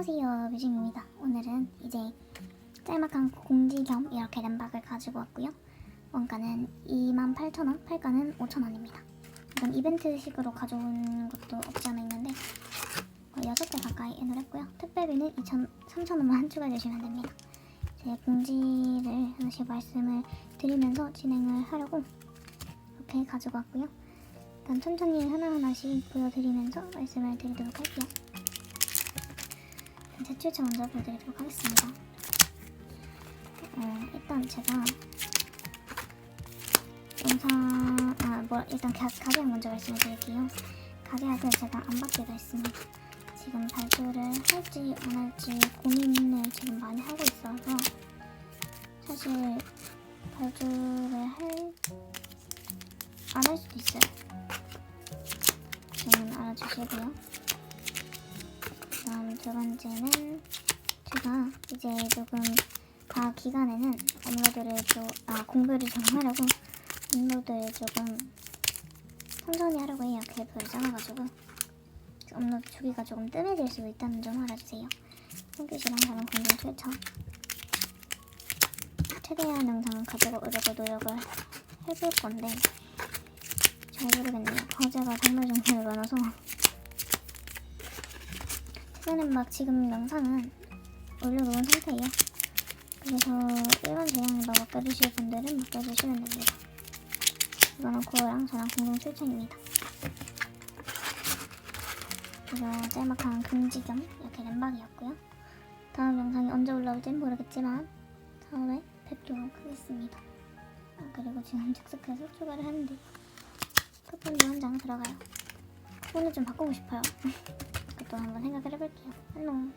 안녕하세요 뮤직입니다. 오늘은 이제 짤막한 공지 겸 이렇게 램박을 가지고 왔고요. 원가는 28,000원 팔가는 5,000원입니다. 이건 이벤트식으로 가져온 것도 없지 않아 있는데 거의 6개 가까이 애널했고요. 특별비는 2,000, 3,000원만 추가해 주시면 됩니다. 제 공지를 하나씩 말씀을 드리면서 진행을 하려고 이렇게 가지고 왔고요. 일단 천천히 하나하나씩 보여드리면서 말씀을 드리도록 할게요 제 출처 먼저 보여드리도록 하겠습니다. 어, 일단 제가 영상, 아, 뭐, 일단 가, 가계약 먼저 말씀을 드릴게요. 가계약을 제가 안 받기로 했습니다. 지금 발주를 할지 안 할지 고민을 지금 많이 하고 있어서 사실 발주를 할, 안 할 수도 있어요. 저는 알아주시고요. 다음 두 번째는 제가 이제 조금 다 기간에는 업로드를 좀, 아, 공부를 좀 하려고 업로드를 조금 천천히 하려고 해요. 계획표를 짜놔가지고 업로드 주기가 조금 뜸해질 수도 있다는 점 알아주세요. 홍규씨랑 저는 공동 출처 최대한 영상을 가지고 오려고 노력을 해볼 건데 잘 모르겠네요. 과제가 정말 정말 많아서 최근엔 막 지금 영상은 올려놓은 상태예요. 그래서 일반 제작을 막 맡겨주실 분들은 맡겨주시면 됩니다. 이거는 그거랑 저랑 공동 출첵입니다. 그래서 짤막한 금지 겸 이렇게 램박이었고요. 다음 영상이 언제 올라올진 모르겠지만 다음에 뵙도록 하겠습니다. 아, 그리고 지금 즉석해서 추가를 하는데 쿠폰도 한 장 들어가요. 쿠폰을 좀 바꾸고 싶어요. 그것도 한번 생각을 해볼게요. 안녕.